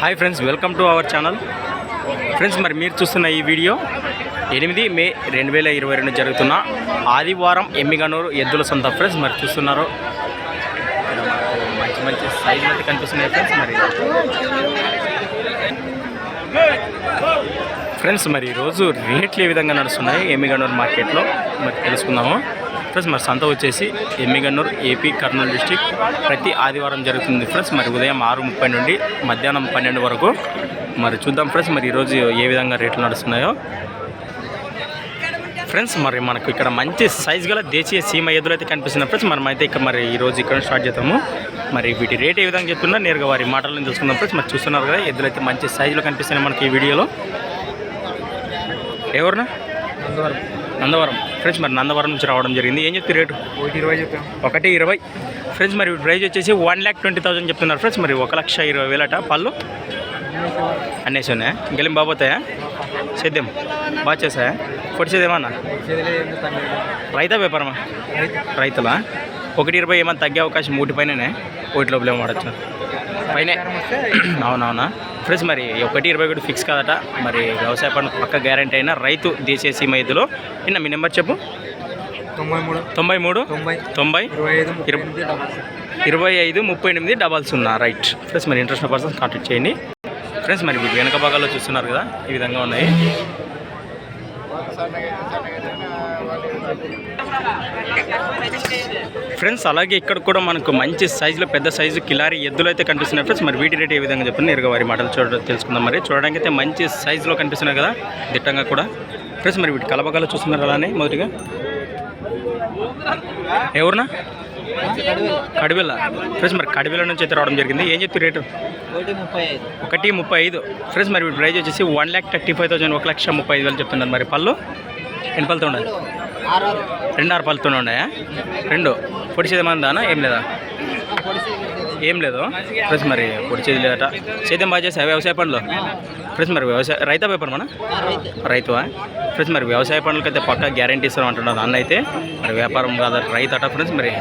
Hi friends welcome to our channel. Friends మరి మీరు చూస్తున్న ఈ వీడియో ఎనిమిది మే రెండు వేల ఇరవై రెండు జరుగుతున్న ఆదివారం ఎమ్మిగనూరు ఎద్దుల సొంత. ఫ్రెండ్స్ మరి చూస్తున్నారు. మంచి మంచి సైజ్ అయితే కనిపిస్తున్నాయి ఫ్రెండ్స్ మరి. ఫ్రెండ్స్ మరి ఈరోజు రేట్లు ఏ విధంగా నడుస్తున్నాయి ఎమ్మిగనూరు మార్కెట్లో? మరి తెలుసుకుందాము. ఫ్రెండ్స్ మరి సంత వచ్చేసి ఎమ్మిగన్నూరు ఏపీ కర్నూలు డిస్టిక్. ప్రతి ఆదివారం జరుగుతుంది ఫ్రెండ్స్ మరి ఉదయం ఆరు ముప్పై నుండి మధ్యాహ్నం పన్నెండు వరకు. మరి చూద్దాం ఫ్రెండ్స్ మరి ఈరోజు ఏ విధంగా రేట్లు నడుస్తున్నాయో. ఫ్రెండ్స్ మరి మనకు ఇక్కడ మంచి సైజ్ గల దేశీయ సీమ ఎదురు అయితే కనిపిస్తున్నాయి ఫ్రెండ్స్. మనం అయితే ఇక్కడ మరి ఈరోజు ఇక్కడ స్టార్ట్ చేద్దాము. మరి వీటి రేట్ ఏ విధంగా చెప్తున్నా నేరుగా వారి మాటలను తెలుసుకుందాం ఫ్రెండ్స్. మరి చూస్తున్నారు కదా ఎద్దులు అయితే మంచి సైజులో కనిపిస్తున్నాయి మనకి ఈ వీడియోలో ఎవరునా నందవరం. ఫ్రెండ్స్ మరి నందవరం నుంచి రావడం జరిగింది. ఏం చెప్తే రేటు? ఒకటి ఇరవై చెప్పాం. ఒకటి ఇరవై. ఫ్రెండ్స్ మరి ప్రైజ్ వచ్చేసి వన్ ల్యాక్ ట్వంటీ థౌసండ్ చెప్తున్నారు. ఫ్రెండ్స్ మరి ఒక లక్ష ఇరవై వేలట. పళ్ళు? అన్నేసి ఉన్నాయా గెలిం బాబోతాయా సేద్యం బాగా చేసాయా పొడిచేదేమన్నా రైతా వ్యాపారమా? రైతులా? ఒకటి ఇరవై ఏమన్నా తగ్గే అవకాశం మూటి పైననే? ఒకటి లోపల వాడచ్చు. పైనే. అవునవునా? ఫ్రెండ్స్ మరి ఒకటి ఇరవై ఒకటి ఫిక్స్ కాదట. మరి వ్యవసాయ పనులు పక్క గ్యారంటీ అయినా రైతు దేశీయ సీమ ఎద్దులో నిన్న మీ నెంబర్ చెప్పు. తొంభై మూడు. తొంభై మూడు? తొంభై. ఇరవై ఐదు ముప్పై ఎనిమిది డబల్ సున్నా. రైట్. ఫ్రెండ్స్ మరి ఇంట్రెస్ట్ పర్సన్స్ కాంటాక్ట్ చేయండి. ఫ్రెండ్స్ మరి వీటి వెనక భాగాల్లో చూస్తున్నారు కదా ఈ విధంగా ఉన్నాయి. ఫ్రెండ్స్ అలాగే ఇక్కడ కూడా మనకు మంచి సైజులో పెద్ద సైజు కిలారి ఎద్దులు అయితే కనిపిస్తున్నాయి ఫ్రెండ్స్. మరి వీటి రేట్ ఏ విధంగా చెప్తున్నారు నేరుగా వారి మాటలు చూడ తెలుసుకుందాం మరి. చూడడానికి అయితే మంచి సైజులో కనిపిస్తున్నాయి కదా దిట్టంగా కూడా. ఫ్రెండ్స్ మరి వీటి కలబకాలు చూస్తున్నారు అలానే మొదటిగా. ఎవరునా కడివెల్ల ఫ్రెండ్స్ మరి కడివెల్ల నుంచి అయితే రావడం జరిగింది. ఏం చెప్తే రేటు? ఒకటి ముప్పై ఐదు. ఒకటి ముప్పై ఐదు ఫ్రెండ్స్ మరి ప్రైజ్ వచ్చేసి one lakh thirty five thousand ఒక లక్ష ముప్పై ఐదు వేలు చెప్తున్నారు మరి పళ్ళు. ఎన్ని పళ్ళతో ఉండాలి? రెండు ఆరు పళ్ళతో ఉన్నాయా? రెండు. పొడిచేది మందానా? ఏం లేదా? ఏం లేదు. ఫ్రెండ్స్ మరి పొడిచేది లేదట. సేద్యం బాగా చేసా వ్యవసాయ పనులు ఫ్రెండ్స్ మరి వ్యవసాయ రైతా పేపర్ మన? రైతువా? ఫ్రెండ్స్ మరి వ్యవసాయ పనులకి అయితే పక్కా గ్యారంటీ ఇస్తాం అంటున్నారు అన్న అయితే. మరి వ్యాపారం కాదు రైతు అట ఫ్రెండ్స్ మరి?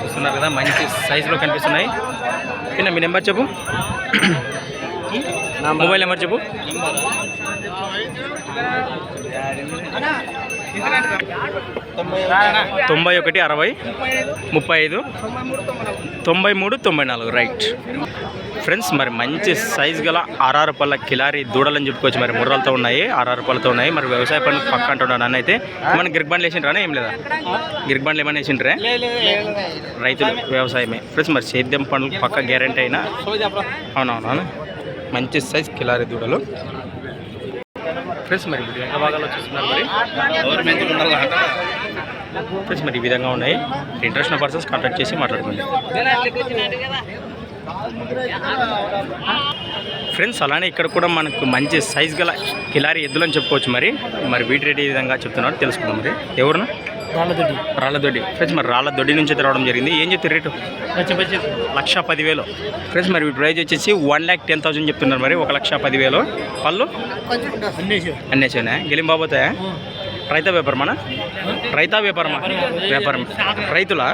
చూస్తున్నారు కదా మంచి సైజులో కనిపిస్తున్నాయి. చిన్న మీ నెంబర్ చెప్పు? మొబైల్ నెంబర్ చెప్పు. తొంభై ఒకటి అరవై ముప్పై ఐదు తొంభై మూడు తొంభై నాలుగు రైట్. ఫ్రెండ్స్ మరి మంచి సైజ్ గల ఆర్ఆర్ పళ్ళ కిలారి దూడలని చెప్పుకోవచ్చు. మరి ముర్రాలతో ఉన్నాయి ఆర్ఆర్ పళ్ళతో ఉన్నాయి. మరి వ్యవసాయ పనులు పక్క అంటున్నాను అన్న అయితే ఏమైనా గిరిక్ బండ్లు వేసిండ్రా ఏం లేదా? గిరిక్ బండ్లు ఏమైనా వేసిండ్రే? రైతులు వ్యవసాయమే. ఫ్రెండ్స్ మరి సేద్యం పనులు పక్క గ్యారంటీ అయినా? అవునవునా మంచి సైజ్ కిలారి దూడలు. ఫ్రెండ్స్ మరి వీడియో ఎంత భాగాలు చూస్తున్నారు మరి? ఫ్రెండ్స్ మరి ఈ విధంగా ఉన్నాయి. ఇంట్రెస్ట్ ఉన్న పర్సన్స్ కాంటాక్ట్ చేసి మాట్లాడుకోండి. ఫ్రెండ్స్ అలానే ఇక్కడ కూడా మనకు మంచి సైజ్ గల కిలారి ఎద్దులని చెప్పుకోవచ్చు మరి. మరి వీటి రేట్ ఏ విధంగా చెప్తున్నారు తెలుసుకుందాం మరి. ఎవరున్నా రాళ్ళతోటి రాళ్ళదొడ్డి. ఫ్రెండ్స్ మరి రాళ్ళదొడ్డి నుంచి అయితే రావడం జరిగింది. ఏం చెప్తే రేటు? లక్ష పదివేలు. ఫ్రెండ్స్ మరి ప్రైజ్ వచ్చేసి వన్ ల్యాక్ టెన్ థౌసండ్ చెప్తున్నారు మరి. ఒక లక్ష పదివేలు. పళ్ళు? అన్నేసేనా? గెలిం బాబోతాయా రైతా వ్యాపారమా? రైతా వ్యాపారమా? వ్యాపారం. రైతులా?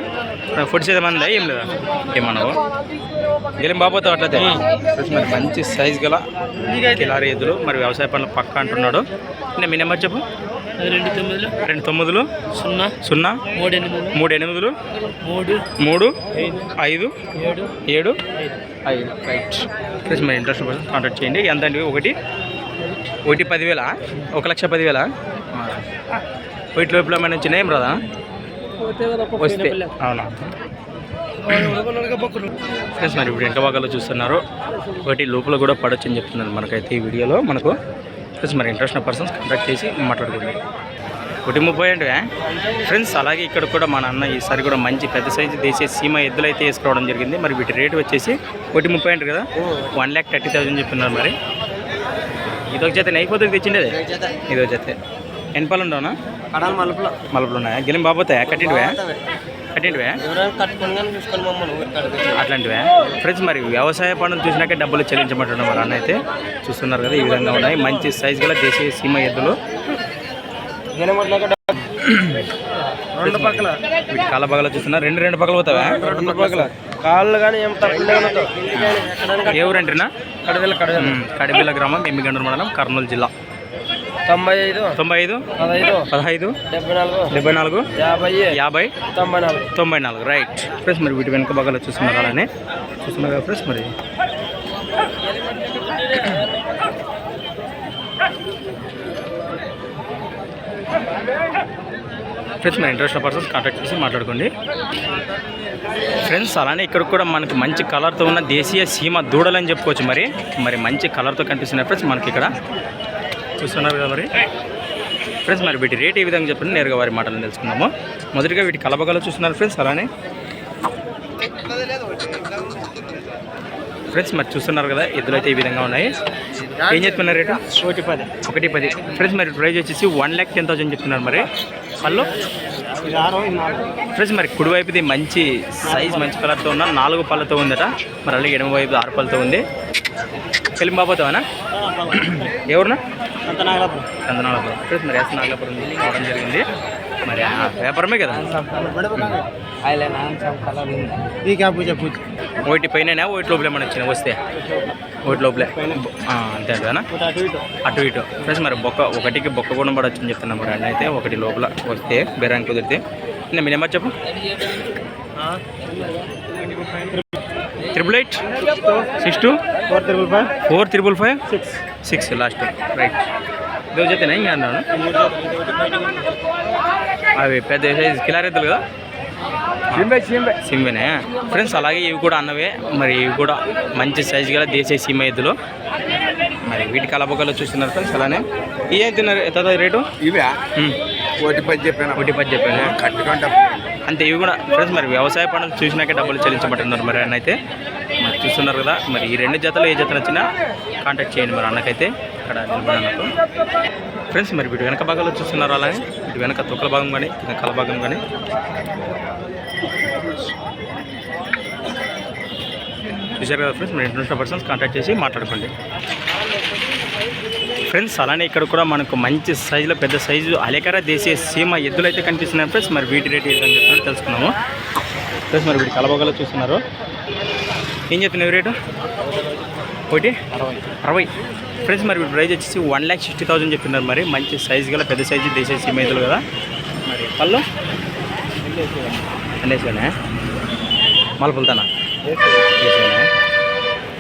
ఫుడ్ మంది ఏం లేదా? ఏమన్నావు? గెలిం బాబోతావు అట్లయితే ఫ్రెండ్స్ మరి మంచి సైజ్ గల కిలారీ ఎద్దులు. మరి వ్యవసాయ పనులు పక్క అంటున్నాడు. నేను మీ నెంబర్ చెప్పు. రెండు తొమ్మిదిలో. రెండు తొమ్మిదిలు. సున్నా. సున్నా. మూడు ఎనిమిది మూడు ఎనిమిదిలు. మూడు. మూడు. ఐదు. ఏడు. ఏడు. ఐదు. రైట్ ప్లీజ్ మరి ఇంట్రెస్ట్ కాంటాక్ట్ చేయండి. ఎంత అండి? ఒకటి. ఒకటి పదివేల? ఒక లక్ష పదివేల? ఒకటి లోపల ఏమైనా చిన్న ఏం రాదా? వస్తే. అవునా? ఫ్రెండ్స్ మరి ఇప్పుడు ఎంత భాగాల్లో చూస్తున్నారు. ఒకటి లోపల కూడా పడొచ్చు అని చెప్తున్నారు మనకైతే ఈ వీడియోలో. మనకు ఫ్రెండ్స్ మరి ఇంట్రెస్ట్ పర్సన్స్ కాంటాక్ట్ చేసి మాట్లాడుకుందాం ఒకటి ముప్పై అంటే ఫ్రెండ్స్ అలాగే ఇక్కడ కూడా మన అన్న ఈసారి కూడా మంచి పెద్ద సైజు దేశీయ సీమ ఎద్దులు అయితే వేసుకోవడం జరిగింది. మరి వీటి రేటు వచ్చేసి ఒకటి ముప్పై అంటారు కదా? వన్ ల్యాక్ థర్టీ థౌసండ్ చెప్తున్నారు మరి. ఇదొక జత అయిపోతుంది తెచ్చిండేది? ఇదొక జత. ఎన్ని పాలు ఉండవునా? మలుపులో మలుపులు ఉన్నాయా? గెలిం బాబోతాయా? కట్టింటివే? మమ్మల్ని అట్లాంటివే? ఫ్రెండ్స్ మరి వ్యవసాయ పనులు చూసినాకే డబ్బులు చెల్లించమంటున్నాం మరి అన్న అయితే. చూస్తున్నారు కదా ఈ విధంగా ఉన్నాయి. మంచి సైజు గల దేశీయ సీమ ఎద్దులు. రెండు పక్కల. వీటి కాళ్ళ పగల చూస్తున్నా. రెండు రెండు పగలు పోతావా? రెండు పక్కల. కాళ్ళు కానీ ఏం తక్కువ ఏ ఊరంటేనా? కడదల కడిబిల్ల గ్రామం ఎమ్మిగండ్ర మండలం కర్నూలు జిల్లా. తొంభై ఐదు తొంభై ఐదు పదహైదు పదహైదు డెబ్బై నాలుగు డెబ్బై నాలుగు యాభై యాభై తొంభై నాలుగు తొంభై నాలుగు రైట్ ఫ్రెండ్స్ మరి వీటి వెనుక భాగాలు చూస్తున్నారు అలానే చూస్తున్నారు ఫ్రెండ్స్ మరి? ఫ్రెండ్స్ మరి ఇంట్రెస్ట్ పర్సన్స్ కాంటాక్ట్ చేసి మాట్లాడుకోండి. ఫ్రెండ్స్ అలానే ఇక్కడ కూడా మనకి మంచి కలర్తో ఉన్న దేశీయ సీమ దూడలు అని చెప్పుకోవచ్చు మరి. మరి మంచి కలర్తో కనిపిస్తున్నాయి ఫ్రెండ్స్ మనకి ఇక్కడ చూస్తున్నారు కదా మరి? ఫ్రెండ్స్ మరి వీటి రేట్ ఏ విధంగా చెప్పండి? నేరుగా వారి మాటలను తెలుసుకుందాము. మొదటిగా వీటి కలబగలు చూస్తున్నారు ఫ్రెండ్స్ అలానే. ఫ్రెండ్స్ మరి చూస్తున్నారు కదా ఎద్దులు అయితే ఈ విధంగా ఉన్నాయి. ఏం చెప్తున్నారు రేటు? ఒకటి పది. ఒకటి పది. ఫ్రెండ్స్ మరి ప్రైజ్ వచ్చేసి వన్ ల్యాక్ టెన్ థౌసండ్ చెప్తున్నారు మరి. పళ్ళు ఫ్రెండ్స్ మరి కుడివైపుది మంచి సైజ్ మంచి కలర్తో ఉన్న నాలుగు పళ్ళతో ఉందట. మరి అలాగే ఎడమ వైపు ఆరు పళ్ళతో ఉంది. కలిం బాబోతావనా ఎవరునా అంత నాగలాపురం చందనాలపురం ఫ్రెండ్స్ మరి ఎస్ నాగలాపురం రావడం జరిగింది. మరి ఆ కదా? ఈ పూజ పూజ పైన ఓటి లోపలే మనం వచ్చిన? వస్తే. ఓటి లోపలే. అంతే అంటేనా అటు ఇటు. ప్లస్ మరి బొక్క ఒకటికి బొక్క కూడా పడవచ్చు అని చెప్తున్నాం మరి అండి అయితే ఒకటి లోపల వస్తే బెరాంగ్ కుదిరితే. నేను మీ నెంబర్ చెప్పు. Triple eight? Six two? Four triple five? Four triple five six. Six last. Right. ఇదో చెప్తేనా ఇంకా అన్నాను అవి పెద్ద సైజ్ కిలారెత్తులు కదా? సింబే సింబే సిమ్వేనే ఫ్రెండ్స్ అలాగే ఇవి కూడా అన్నవే. మరి ఇవి కూడా మంచి సైజు గల దేశీయ సీమ ఎద్దులు మరి వీటి కలబొక్కలు చూస్తున్నారు ఫ్రెండ్స్ అలానే. ఇవి ఏం తిన్నారు? ఎంత రేటు? ఇవే. ఒకటి పది చెప్పాను. ఒకటి పది చెప్పాను? కట్టుకుంటా. అంతే ఇవి కూడా ఫ్రెండ్స్ మరి వ్యవసాయ పనులు చూసినాకే డబ్బులు చెల్లించబట్టున్నారు మరి అన్న అయితే. మరి చూస్తున్నారు కదా మరి ఈ రెండు జతలు ఏ జత నచ్చినా కాంటాక్ట్ చేయండి మరి అన్నకైతే. ఇక్కడ నిలబడి ఫ్రెండ్స్ మరి వీటి వెనక భాగాలు చూస్తున్నారు అలానే ఇటు వెనక తొక్కల భాగం కానీ కింద కల భాగం కానీ. చూశారు కదా ఫ్రెండ్స్ మీరు ఇంటర్నేషనల్ పర్సన్స్ కాంటాక్ట్ చేసి మాట్లాడుకోండి. ఫ్రెండ్స్ అలానే ఇక్కడ కూడా మనకు మంచి సైజులో పెద్ద సైజు అలేకర దేశీయ సీమ ఎద్దులు అయితే కనిపిస్తున్నాయి ఫ్రెండ్స్. మరి వీటి రేట్ ఏ విధంగా తెలుసుకున్నాము ఫ్రెండ్స్ మరి వీటి కలబోగలో చూస్తున్నారు. ఏం చెప్తున్నావు రేటు ఒకటి అరవై. ఫ్రెండ్స్ మరి ప్రైస్ వచ్చేసి వన్ ల్యాక్ సిక్స్టీ థౌసండ్ చెప్తున్నారు మరి. మంచి సైజు గల పెద్ద సైజు దేశీయ సీమ ఎద్దులు కదా. మరి పళ్ళు? అండేసానే మలపులతానా?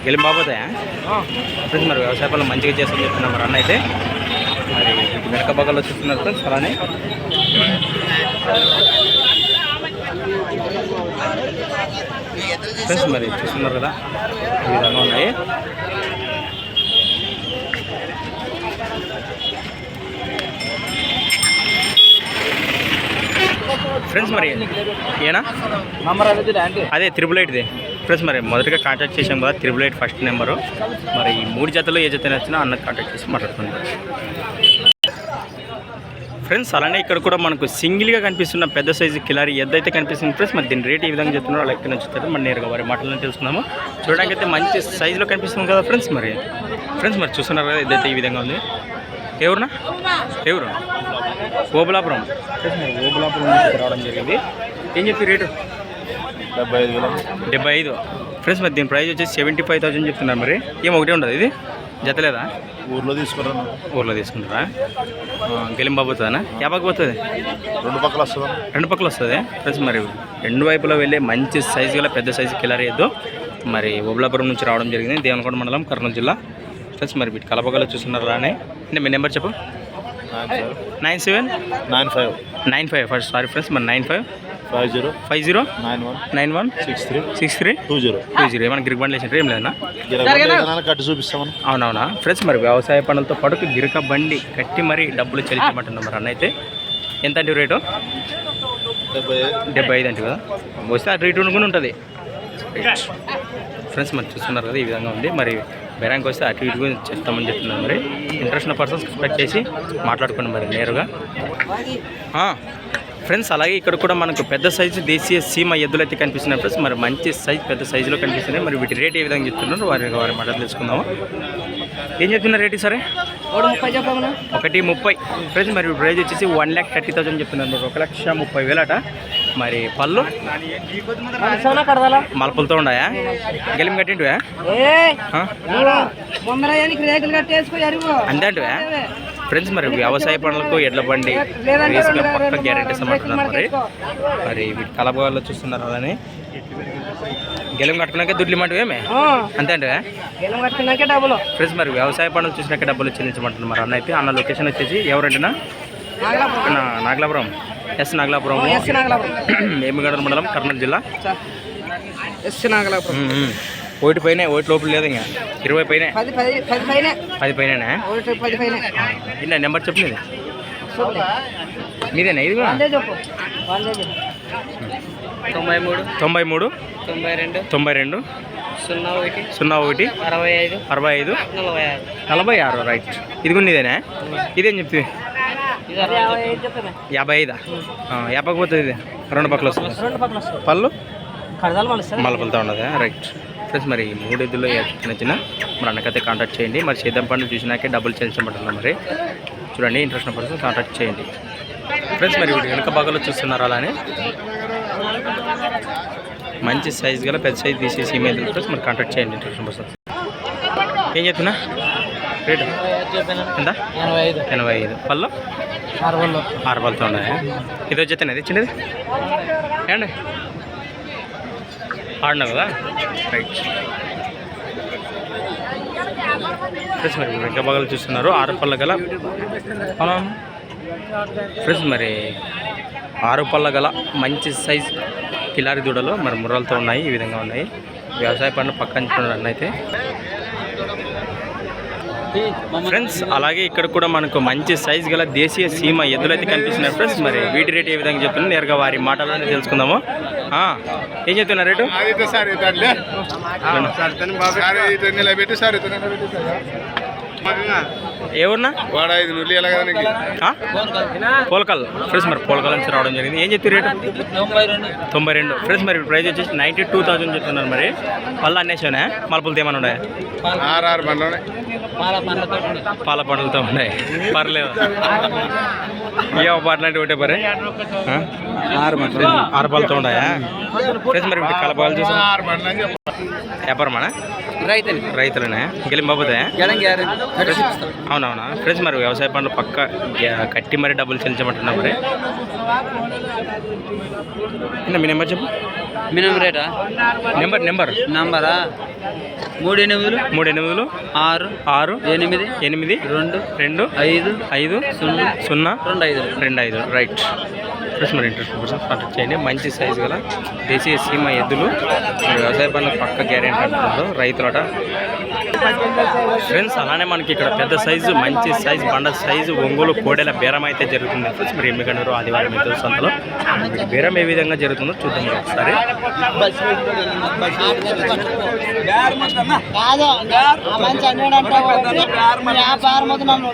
గెలిం బాబోతాయా? ఫ్రెండ్స్ మరి వ్యవసాయ పనులు మంచిగా చేస్తామని చెప్తున్నారు మరి అన్న అయితే. మరి వెనక భాగాల్లో చూస్తున్నారు ఫ్రెండ్స్ అలానే. ఫ్రెండ్స్ మరి చూస్తున్నారు కదా. ఈ విధంగా ఉన్నాయి. ఫ్రెండ్స్ మరి ఏనా? నంబర్ అనేది అదే త్రిబుల్ ఎయిట్ది ఫ్రెండ్స్ మరి మొదటగా కాంటాక్ట్ చేసాం కదా త్రిబుల్ ఎయిట్ ఫస్ట్ నెంబరు మరి ఈ మూడు జతలో ఏ జత నచ్చినా అన్న కాంటాక్ట్ చేసి మాట్లాడుకుంటాం ఫ్రెండ్స్ అలానే ఇక్కడ కూడా మనకు సింగిల్గా కనిపిస్తున్న పెద్ద సైజు కిలారి ఎద్దైతే కనిపిస్తుంది ఫ్రెండ్స్ మరి దీని రేట్ ఏ విధంగా చెప్తున్నారో అలా ఎక్కడ నచ్చుతారు మరి నేరుగా వారి మాటలను తెలుసుకుందాము. చూడడానికి అయితే మంచి సైజులో కనిపిస్తుంది కదా ఫ్రెండ్స్ మరి. ఫ్రెండ్స్ మరి చూస్తున్నారు కదా ఇదైతే ఈ విధంగా ఉంది. ఎవరునా? ఎవరు? మరి ఓబులాపురం నుంచి రావడం జరిగింది. ఏం చెప్పి రేటు? డెబ్బై ఐదు వేల. డెబ్బై ఐదు. ఫ్రెండ్స్ మరి దీని ప్రైస్ వచ్చేసి సెవెంటీ ఫైవ్ థౌసండ్ చెప్తున్నారు మరి. ఏం ఒకటే ఉండదు ఇది? జతలేదా ఊర్లో తీసుకున్నాను ఊర్లో తీసుకుంటారా? గెలిం బాబోతుందా యాభైకి పోతుంది? రెండు పక్కల వస్తుందా? రెండు పక్కల వస్తుంది. ఫ్రెండ్స్ మరి రెండు వైపులో వెళ్ళే మంచి సైజు గల పెద్ద సైజు కిలర్ వేయద్దు మరి ఓబులాపురం నుంచి రావడం జరిగింది. దేవనకొండ మండలం కర్నూలు జిల్లా. ఫ్రెండ్స్ మరి వీటి కలపగలు చూస్తున్నారు రానే? అంటే మీ నెంబర్ చెప్పు. Nine seven nine five nine five first sorry friends మరి nine five five zero five zero nine one nine one six three six three two zero two zero ఏమైనా గిరిక్ బండ్లు వేసినట్టు ఏం లేదన్నా? కట్టి చూపిస్తామని అవునవునా? ఫ్రెండ్స్ మరి వ్యవసాయ పనులతో పాటు గిరక బండి కట్టి మరీ డబ్బులు చెల్లించమంటున్నాం మరి అన్న అయితే. ఎంత అంటే రేటు? డెబ్బై డెబ్బై ఐదు అంటే కదా? వస్తే అటు ఇటు కూడా ఉంటుంది. ఫ్రెండ్స్ మరి చూస్తున్నారు కదా ఈ విధంగా ఉంది. మరి బెరాంక్ వస్తే అటు ఇటు కూడా చెప్తామని చెప్తున్నారు మరి. ఇంట్రెస్ట్ ఉన్న పర్సన్స్ కాంటాక్ట్ చేసి మాట్లాడుకోండి మరి నేరుగా. ఫ్రెండ్స్ అలాగే ఇక్కడ కూడా మనకు పెద్ద సైజు దేశీయ సీమ ఎద్దులు అయితే కనిపిస్తున్నాయి ఫ్రెండ్స్ మరి మంచి సైజ్ పెద్ద సైజులో కనిపిస్తున్నాయి. మరి వీటి రేట్ ఏ విధంగా చెప్తున్నారు? వారి వారి మాట తెలుసుకుందాము? ఏం చెప్తున్నారు రేటు సరే ఒకటి ముప్పై. ఫ్రెండ్స్ మరి ప్రైజ్ వచ్చేసి వన్ ల్యాక్ థర్టీ థౌసండ్ చెప్తున్నారు. మరి ఒక లక్ష ముప్పై వేలట. మరి పళ్ళు? మలపులతో ఉన్నాయా? గెలిం కట్టింటివా? అంతే అంటివా? ఫ్రెండ్స్ మరి వ్యవసాయ పనులకు ఎడ్ల బండి పక్క గ్యారెంటీ ఇస్తామంటున్నారు మరి. మరి వీటి చూస్తున్నారు అలానే. గెలం కట్టుకున్నాక దుడ్లు ఇమ్మంటివేమే అంతే అంటివా? గెలం కట్టుకున్నాకే డబ్బులు. ఫ్రెండ్స్ మరి వ్యవసాయ పనులు చూసినాక డబ్బులు చెల్లించమంటున్నారు మరి అన్న అయితే. అన్న లొకేషన్ వచ్చేసి ఎవరంటేనా? నాగలాపురం. ఎస్ నాగలాపురం. ఎస్ నాగలాపురం. ఏమిగడ మండలం కర్నూలు జిల్లా. ఎస్ నాగలాపురం. ఒకటి పైన ఒకటి లోపల లేదు ఇంకా. ఇరవై పైన. పది పైన. ఇన్న నెంబర్ చెప్పు నీది. మీదేనా? ఇది కూడా తొంభై మూడు. తొంభై మూడు. తొంభై రెండు. తొంభై రెండు. సున్నా ఒకటి. సున్నా ఒకటి. అరవై ఐదు. అరవై ఐదు. నలభై ఆరు. నలభై ఆరు రైట్. ఇది కూడా నీదేనా? ఇదేం చెప్తుంది యాభై ఐదు? యాభై యాభైకి పోతుంది ఇది రెండు పక్కల పళ్ళు? మలపలతో ఉన్నదా? రైట్. ఫ్రెండ్స్ మరి మూడు ఏ చిన్న చిన్న మరి అన్నకైతే కాంటాక్ట్ చేయండి. మరి సేద్యం పనులు చూసినాకే డబ్బులు చెల్లించమంటున్నాం మరి. చూడండి ఇంట్రెస్ట్ పర్సన్ కాంటాక్ట్ చేయండి. ఫ్రెండ్స్ మరి ఇప్పుడు వెనక భాగంలో చూస్తున్నారు అలానే? మంచి సైజ్ గల పెద్ద సైజ్ తీసేసి ఈమెయిల్ తెలుసు మరి కాంటాక్ట్ చేయండి ఇంట్రెస్ట్ ఉన్న ఏం చెప్తున్నా రేటు? ఎంత? ఎనభై ఐదు. ఎనభై ఐదు పళ్ళు? ఆరు పళ్ళతో ఉన్నాయా? ఇది వచ్చేస్తాను ఇది చిన్నది? ఏమండి? ఆడినావు కదా? రైట్ ఫ్రెండ్స్ మరి వెంకబాగాలు చూస్తున్నారు. ఆరు పళ్ళ గల అవునా ఫ్రెండ్స్ మరి. ఆరు పళ్ళ గల మంచి సైజ్ కిలారి దూడలు మరి ముర్రలతో ఉన్నాయి ఈ విధంగా ఉన్నాయి. వ్యవసాయ పనులు పక్కన అయితే. ఫ్రెండ్స్ అలాగే ఇక్కడ కూడా మనకు మంచి సైజ్ గల దేశీయ సీమ ఎద్దులైతే కనిపిస్తున్నాయి ఫ్రెండ్స్ మరి వీటి రేట్ ఏ విధంగా చెప్తున్నారు నేరుగా వారి మాటలోనే తెలుసుకుందాము. ఏం చెప్తున్నారు రేటు? ఎవరన్నా? వాడు ఐదు నుల్లి ఎలా కదా నీకు. ఆ? పోలకల్. ఫ్రెండ్స్ మరి పోలకల్ నుంచి రావడం జరిగింది. ఏం చెప్తారు రేటు? తొంభై రెండు. తొంభై రెండు ఫ్రెండ్స్ మరి ప్రైస్ వచ్చేసి నైంటీ టూ థౌసండ్ చెప్తున్నారు మరి. పళ్ళు అన్నేసానే మలుపులతో ఏమైనా ఉన్నాయి? పాల పండ్లతో ఉన్నాయి. పర్లేదు. ఏ పాటలు అంటే ఒకటే పరే? ఆరు ఆరు పాలతో ఉన్నాయా? ఫ్రెండ్స్ మరి కలపాలు చూసా. వ్యాపారమానా? రైతులు. రైతులనే? గెలిం బాబుదే? గెలం గ్యారెంటీ అవునవునా? ఫ్రెండ్స్ మరి వ్యవసాయ పనులు పక్క కట్టి మరి డబ్బులు చెల్లించమంటున్నా మరి? మీ నెంబర్ చెప్పు? మినిమం రేటా? Number number. నంబరా? మూడు ఎనిమిదిలు మూడు ఎనిమిదిలు ఆరు ఆరు ఎనిమిది ఎనిమిది రెండు రెండు ఐదు ఐదు సున్నా సున్నా రెండు ఐదు రెండు ఐదు రైట్ ఫ్రెండ్స్ మరి ఇంట్రెస్ట్ కోసం కాంటాక్ట్ చేయండి. మంచి సైజు గల దేశీయ సీమ ఎద్దులు. వ్యవసాయ పనులు పక్క గ్యారెంటీ అంటున్నారు రైతులట. ఫ్రెండ్స్ అలానే మనకి ఇక్కడ పెద్ద సైజు మంచి సైజు బండ సైజు ఒంగోలు కోడెల బేరం అయితే జరుగుతుంది. ఫ్రెండ్స్ మరి ఎమ్మిగండూరు ఆదివారం ఇద్దరు సంతలో. బేరం ఏ విధంగా జరుగుతుందో చూద్దాం మరి ఒకసారి. కాదు ఆ మంచి అన్నాడు అంటావు వ్యాపారం వద్దు నన్ను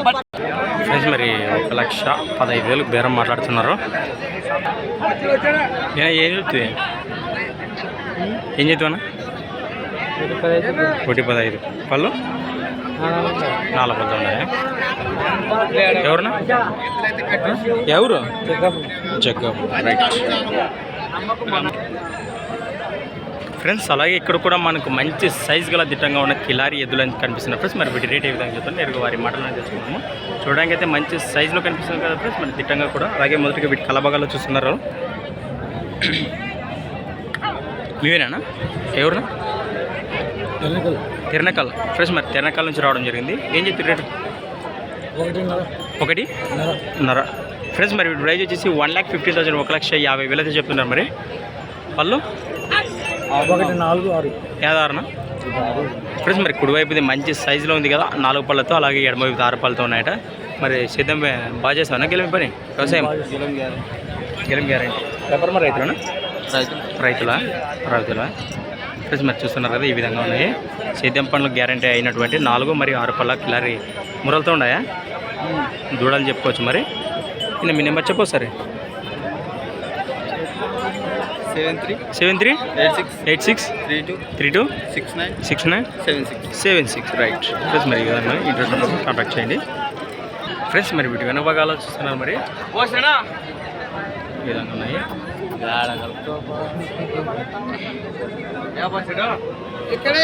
మాట ఫ్రెండ్స్ మరి ఒక లక్ష పదహైదు వేలు బేరం మాట్లాడుతున్నారు. ఏ- చెప్తుంది? ఏం చెప్తావన్నా ఒకటి పదహైదు. పళ్ళు? నాలుగు పళ్ళు ఉన్నాయా? ఎవరునా ఎవరు? జగ్గం. రైట్ ఫ్రెండ్స్ అలాగే ఇక్కడ కూడా మనకు మంచి సైజ్ గల దిట్టంగా ఉన్న కిలారి ఎద్దులు అని కనిపిస్తున్నాయి ఫ్రెండ్స్ మరి వీటి రేట్ ఏ విధంగా చెప్తాను? నేరుగా వారి మాటలను తెలుసుకున్నాము చూడడానికి అయితే మంచి సైజులో కనిపిస్తుంది కదా ఫ్రెండ్స్ మరి దిట్టంగా కూడా. అలాగే మొదటిగా వీటి కలబగాలో చూస్తున్నారు. మీవేనా? ఎవరునా తిరణకల్. ఫ్రెండ్స్ మరి తిరణకల్ నుంచి రావడం జరిగింది. ఏం చెప్పి రేటు? ఒకటి? నర. ఫ్రెండ్స్ మరి ప్రైజ్ వచ్చేసి వన్ ల్యాక్ ఫిఫ్టీ థౌసండ్ ఒక లక్ష యాభై వేలు అయితే చెప్తున్నారు మరి. పళ్ళు? ఒకటి నాలుగు ఆరు. యాదారణ ఫ్రెండ్స్ మరి కుడివైపుది మంచి సైజులో ఉంది కదా నాలుగు పళ్ళతో అలాగే ఎడమవైపు ఆరు పళ్ళతో ఉన్నాయట. మరి సిద్ధం బాగా చేస్తావా? గెలిమి పని? వ్యవసాయం? గెలిమి గ్యారంటీ. వ్యాపారం మరి రైతులనా? రైతులా? రైతులా? ఫ్రెండ్స్ మరి చూస్తున్నారు కదా ఈ విధంగా ఉన్నాయి. సేద్యం పనులు గ్యారంటీ అయినటువంటి నాలుగు మరియు ఆరు పళ్ళ కిలారి మురలతో ఉన్నాయా? దూడలు చెప్పుకోవచ్చు మరి. ఇంకా మీ నెంబర్ చెప్పు సరే seven three seven three eight six eight six three two three two six nine six nine seven six seven six. Right friends మరి ఈ విధంగా ఇంట్రెస్ట్ కాంటాక్ట్ చేయండి. ఫ్రెండ్స్ మరి వీటి వెనక భాగాలు చూస్తున్నారు మరి. ఈ విధంగా ఉన్నాయి. ఇక్కడే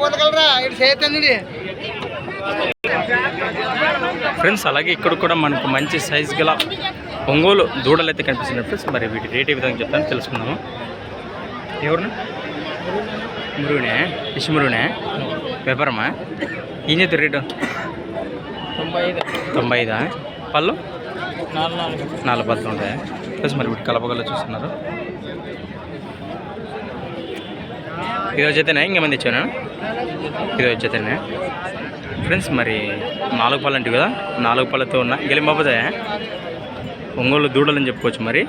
పోతగలరా ఇటు చేతండి ఫ్రెండ్స్ అలాగే ఇక్కడ కూడా మనకు మంచి సైజ్ గల ఒంగోలు దూడలు అయితే కనిపిస్తున్నాయి ఫ్రెండ్స్. మరి వీటి రేట్ ఏ విధంగా చెప్తాను తెలుసుకుందాము. ఎవరునా మురుగునే ఫిష్ మురుగునే వ్యాపారమా? ఏం చెప్తారు రేటు తొంభై ఐదు. తొంభై ఐదా? పళ్ళు? నాలుగు నాలుగు. నాలుగు పళ్ళు ఉంటాయి? చెప్పేసి మరి వీటి కలపగల చూస్తున్నారు. ఇది వచ్చేతేనే ఇంకేమంది ఇచ్చాను? ఇది వచ్చేతేనే. ఫ్రెండ్స్ మరి నాలుగు పళ్ళు అంటే కదా? నాలుగు పళ్ళతో ఉన్న గెలింబాబోతే ఒంగోలు దూడలు అని చెప్పుకోవచ్చు మరి.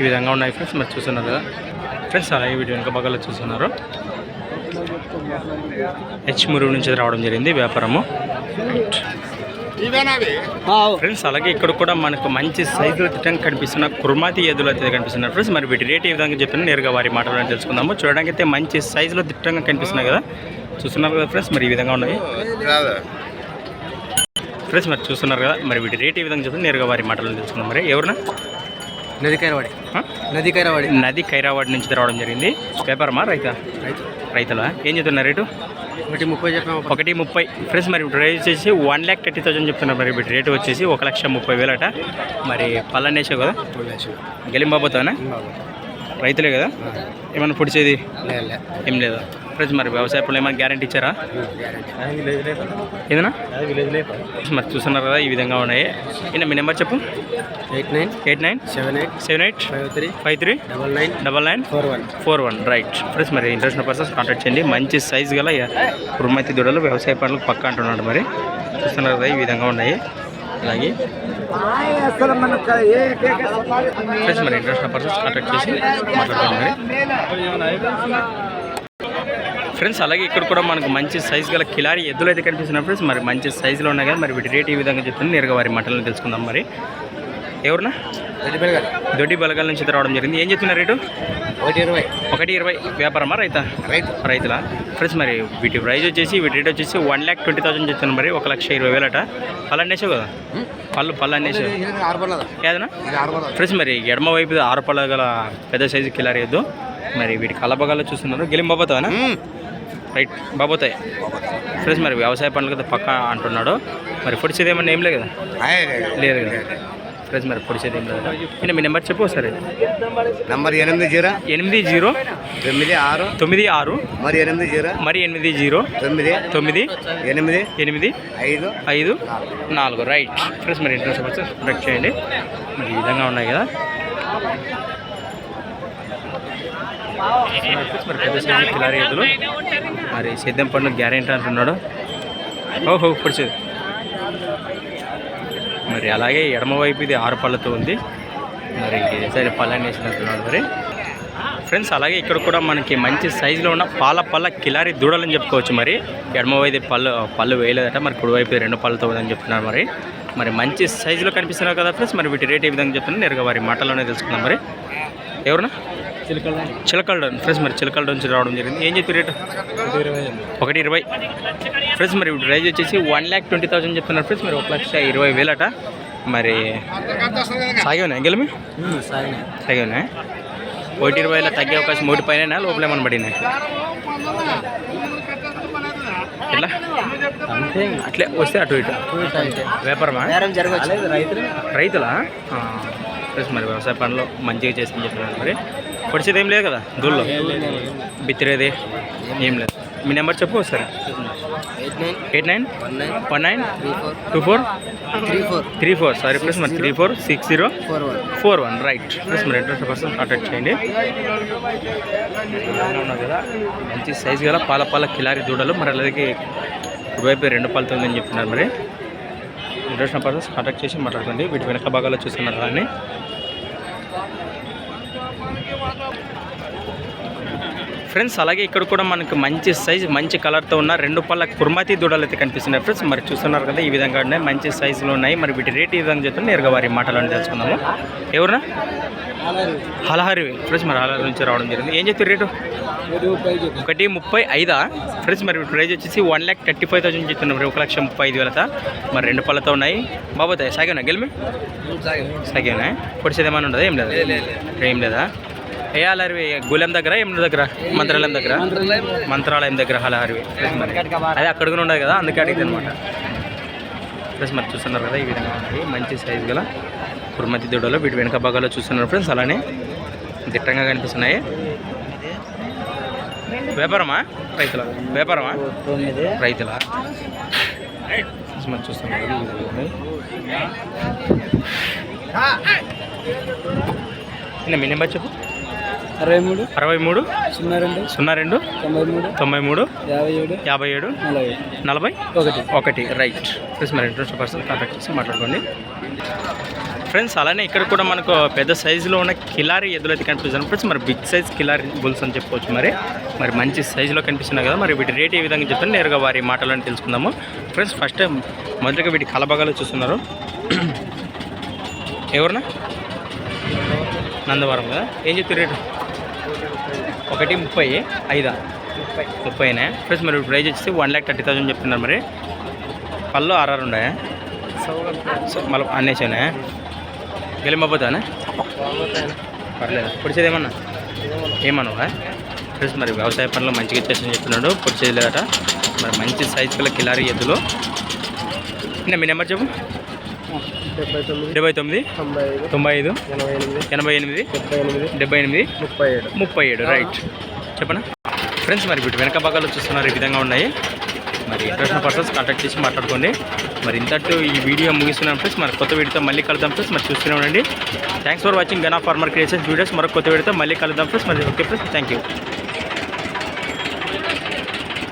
ఈ విధంగా ఉన్నాయి ఫ్రెండ్స్ మరి చూస్తున్నారు కదా. ఫ్రెండ్స్ అలాగే వీడియో వెనక భాగాల్లో చూస్తున్నారు. హెచ్ మురుగు నుంచి రావడం జరిగింది వ్యాపారము. ఫ్రెండ్స్ అలాగే ఇక్కడ కూడా మనకు మంచి సైజులో తిట్టంగా కనిపిస్తున్న కుర్మాతి ఎదులు అయితే కనిపిస్తున్నారు. ఫ్రెండ్స్ మరి వీటి రేట్ ఏ విధంగా చెప్పిన నేరుగా వారి మాటలను తెలుసుకుందాము. చూడడానికి అయితే మంచి సైజులో తిట్టంగా కనిపిస్తున్నాయి కదా. చూస్తున్నారు కదా ఫ్రెండ్స్ మరి ఈ విధంగా ఉన్నాయి. రాదా? ఫ్రెండ్స్ మరి చూస్తున్నారు కదా మరి వీటి రేట్ ఏ విధంగా చెప్పిన నేరుగా వారి మాటలను తెలుసుకుందాం. మరి ఎవరునా? నది కైరవాడి? నది కైరవాడి. నది ఖైరాబాద్ నుంచి రావడం జరిగింది. వ్యాపారమా రైతా? రైతు. రైతులా? ఏం చెప్తున్నారు రేటు? ఒకటి ముప్పై చెప్పాము ఒకటి ముప్పై. ఫ్రెండ్స్ మరి రేట్ వచ్చేసి వన్ ల్యాక్ థర్టీ థౌసండ్ చెప్తున్నారు మరి వీటి రేటు వచ్చేసి ఒక లక్ష ముప్పై వేలట. మరి పల్లనేసావు కదా? గెలింబాబోతానా రైతులే కదా? ఏమన్నా పొడిచేది ఏం లేదా? ఫ్రెండ్స్ మరి వ్యవసాయ పనులు ఏమైనా గ్యారంటీ ఇచ్చారా? ఏదైనా? మరి చూస్తున్నారు కదా ఈ విధంగా ఉన్నాయి. ఈయన మీ నెంబర్ చెప్పు? Eight nine eight nine seven eight seven eight five three five three double nine double nine four one. Four one right friends మరి ఇంట్రెస్ట్ పర్సన్స్ కాంటాక్ట్ చేయండి. మంచి సైజ్ గల కుర్మతి దూడలు వ్యవసాయ పనులకు పక్క అంటున్నాడు మరి. చూస్తున్నారు కదా ఈ విధంగా ఉన్నాయి. అలాగే. ఫ్రెండ్స్ మరి ఇంట్రెస్ట్ పర్సన్స్ కాంటాక్ట్ చేసి మాట్లాడుతున్నాం మరి. ఫ్రెండ్స్ అలాగే ఇక్కడ కూడా మనకు మంచి సైజ్ గల కిలారి ఎద్దులు అయితే కనిపిస్తున్నాయి ఫ్రెండ్స్. మరి మంచి సైజులో ఉన్నాయి కదా మరి వీటి రేట్ ఈ విధంగా చెప్తుంది నేరుగా వారి మాటలను తెలుసుకుందాం మరి. ఎవరునా దొడ్డి బలగాల. నుంచి రావడం జరిగింది. ఏం చెప్తున్నారు రేటు? ఒకటి ఇరవై. ఒకటి ఇరవై. వ్యాపారమా రైతా? రైతు. రైతుల? ఫ్రెండ్స్ మరి వీటి ప్రైస్ వచ్చేసి వీటి రేట్ వచ్చేసి వన్ ల్యాక్ ట్వంటీ థౌసండ్ చెప్తాను మరి. ఒక లక్ష ఇరవై వేలట. పళ్ళు అన్నేసావు కదా? పళ్ళు పళ్ళు ఆరు పన్నదా ఫ్రెండ్స్ మరి ఎడమ వైపు ఆరు పళ్ళ గల పెద్ద సైజు కిలారి వద్దు మరి వీటి కలబగాలో చూస్తున్నారు. గెలిం బాబోతావనా? రైట్ బాబోతాయి. ఫ్రెండ్స్ మరి వ్యవసాయ పనులు కదా పక్క అంటున్నాడు. మరి పొడిచేది ఏమన్నా ఏం లేదు? కదా? లేదు కదా ఫ్రెండ్స్ మరి పొడిచేది ఏం లేదు? నేను మీ నెంబర్ చెప్పు సరే నంబర్ ఎనిమిది జీరో. ఎనిమిది జీరో. తొమ్మిది ఆరు. తొమ్మిది ఆరు. మరి ఎనిమిది జీరో. మరి ఎనిమిది జీరో. తొమ్మిది. తొమ్మిది. ఎనిమిది. ఎనిమిది. ఐదు. ఐదు. నాలుగు. రైట్. ఫ్రెండ్స్ మరి ఇంట్రెస్ట్ వచ్చి బ్రేక్ చేయండి. మరి ఈ విధంగా ఉన్నాయి కదా. మరి పెద్ద కిలారీ మరి సేద్యం పండు గ్యారెంటీ అంటున్నాడు. ఓహో పొడిచేది మరి అలాగే ఎడమవైపు ఇది ఆరు పళ్ళతో ఉంది. మరి సరే పళ్ళని వేసినట్టున్నాడు మరి. ఫ్రెండ్స్ అలాగే ఇక్కడ కూడా మనకి మంచి సైజులో ఉన్న పాల పళ్ళ కిలారి దూడలని చెప్పుకోవచ్చు మరి. ఎడమవైపు పళ్ళు పళ్ళు వేయలేదట. మరి కుడివైపు రెండు పళ్ళతో ఉందని చెప్తున్నారు మరి. మరి మంచి సైజులో కనిపిస్తున్నారు కదా ఫ్రెండ్స్ మరి వీటి రేట్ ఏ విధంగా చెప్తున్నారు? నేరుగా వారి మాటలోనే తెలుసుకుందాం మరి. ఎవరునా చిలకల్ ఫ్రెండ్స్ మరి చిలకల్ నుంచి రావడం జరిగింది. ఏం చెప్పి రేటు? ఒకటి ఇరవై ఫ్రెండ్స్ మరి ప్రైజ్ వచ్చేసి వన్ ల్యాక్ ట్వంటీ థౌసండ్ చెప్తున్నారు ఫ్రెండ్స్ మరి ఒక లక్ష ఇరవై వేలట. మరి సాగేనా గెలిమి సాగేనా. ఒకటి ఇరవైలో తగ్గే అవకాశం ఒకటి పైన లోపల ఏమన్నా పడినాయి ఎట్లా? అట్లే వస్తే అటు ఇటు. వ్యాపారమా? రైతులు? రైతులా ప్లస్ మరి వ్యవసాయ పనులు మంచిగా చేసి చెప్తున్నారు మరి. పొడిచేది ఏం లేదు కదా దూల్లో బిత్తిరేది? ఏం లేదు. మీ నెంబర్ చెప్పు ఒకసారి. Eight nine. One nine? Two four three four. Three four. Sorry plus మరి three four six zero. Four one. Right. Plus మరి ఇంట్రెస్ట్ పర్సన్ కాంటాక్ట్ చేయండి. కదా? మంచి సైజు గల పాల పాల కిలారి దూడలు. మరి అలాగే కుడివైపు రెండు పాలతో ఉందని చెప్తున్నారు మరి. ఇంట్రెస్ట్ పర్సన్స్ కాంటాక్ట్ చేసి మాట్లాడుకోండి. వీటి వెనక భాగాల్లో చూస్తున్నారు కానీ ఫ్రెండ్స్ అలాగే ఇక్కడ కూడా మనకు మంచి సైజ్ మంచి కలర్తో ఉన్న రెండు పళ్ళ కుర్మాతి దూడలు అయితే కనిపిస్తున్నాయి ఫ్రెండ్స్. మరి చూస్తున్నారు కదా ఈ విధంగా ఉన్నాయి. మంచి సైజులో ఉన్నాయి. మరి వీటి రేట్ ఈ విధంగా చెప్తే నేరుగా వారి మాటలను తెలుసుకుందాము. ఎవరునా? హలహరి. ఫ్రెండ్స్ మరి హలహరి నుంచి రావడం జరిగింది. ఏం చెప్తారు రేటు? ఒకటి ముప్పై ఐదా? ఫ్రెండ్స్ మరి ప్రైజ్ వచ్చేసి one lakh thirty five thousand చెప్తున్నాం మరి ఒక లక్ష ముప్పై ఐదు వేలత మరి రెండు పళ్ళతో ఉన్నాయి. బాబోతాయి సాగేనా గెలిమి? సాగేనా పొడిచేది ఏమైనా ఉండదా? ఏం లేదా. ఏం లేదా? ఏ హలహరి గులెం దగ్గర ఏమి దగ్గర? మంత్రాలయం దగ్గర? మంత్రాలయం దగ్గర హలహరివి అదే అక్కడ కూడా ఉండదు కదా అందుకే అడిగింది అనమాట. ఫ్రెండ్స్ మరి చూస్తున్నారు కదా ఈ విధంగా ఉన్నాయి మంచి సైజు గల కుర్మతి దొడలో వీటి వెనుక భాగాల్లో చూస్తున్నారు ఫ్రెండ్స్ అలానే దిట్టంగా కనిపిస్తున్నాయి. వ్యాపారమా? రైతుల? వ్యాపారమా? రైతుల? మరి చూస్తున్నారు నిన్న మీ నెంబర్ చెప్పు. అరవై మూడు అరవై మూడు సున్నా రెండు సున్నా రెండు తొంభై మూడు తొంభై మూడు యాభై ఏడు యాభై ఏడు నలభై. నలభై? ఒకటి. ఒకటి రైట్. ఫ్రెండ్స్ మరి ఇంట్రెస్ట్ పర్సన్ కాంటాక్ట్ చేసి మాట్లాడుకోండి. ఫ్రెండ్స్ అలానే ఇక్కడ కూడా మనకు పెద్ద సైజులో ఉన్న కిలారీ ఎద్దులు అయితే కనిపిస్తున్నాయి ఫ్రెండ్స్ మరి బిగ్ సైజ్ కిలారీ బుల్స్ అని చెప్పుకోవచ్చు మరి. మరి మంచి సైజులో కనిపిస్తున్నాయి కదా మరి వీటి రేట్ ఏ విధంగా చెప్తాను నేరుగా వారి మాటలను తెలుసుకుందాము. ఫ్రెండ్స్ ఫస్ట్ మొదటిగా వీటి కలభాగాలు చూస్తున్నారు. ఎవరన్నా? నందవరం కదా? ఏం చెప్తారు రేటు? ఒకటి ముప్పై ఐదా? ముప్పై. ముప్పైనే? ఫ్రెండ్స్ మరి ప్రైజ్ వచ్చేసి వన్ ల్యాక్ థర్టీ థౌసండ్ చెప్తున్నారు మరి. పళ్ళు ఆర్ఆర్ ఉన్నాయా? సో మళ్ళీ అన్నేసానే గెలిమపోతానే పర్లేదు. పొడిచేది ఏమన్నా ఏమన్నావా? ఫ్రెండ్స్ మరి వ్యవసాయ పనులు మంచిగా ఇచ్చేసి చెప్తున్నాడు. పొడిచేది లేదట మరి మంచి సైజు గల కిలారీ ఎద్దులు. మీ నెంబర్ చెప్పు. డెబ్బై తొమ్మిది తొంభై ఐదు ఎనభై ఎనిమిది డెబ్బై ఎనిమిది ముప్పై ఏడు. ముప్పై ఏడు రైట్. చెప్పనా? ఫ్రెండ్స్ మరి వీటి వెనక భాగాలు చూస్తున్నారు ఈ విధంగా ఉన్నాయి. మరి ఇంట్రెస్ట్ పర్సన్స్ కాంటాక్ట్ చేసి మాట్లాడుకోండి. మరి ఇంతట్టు ఈ వీడియో ముగిస్తున్నాం ఫ్రెండ్స్. మరి కొత్త వీడియోతో మళ్ళీ కలుద్దాం ఫ్రెండ్స్. మరి చూస్తూనే ఉండండి. థ్యాంక్స్ ఫర్ వాచింగ్ గనా ఫార్మర్ క్రియేషన్స్ వీడియోస్ మరొక కొత్త వీడియోతో మళ్ళీ కలుద్దాం ఫ్రెండ్స్. మరి ఓకే ఫ్రెండ్స్ థ్యాంక్ యూ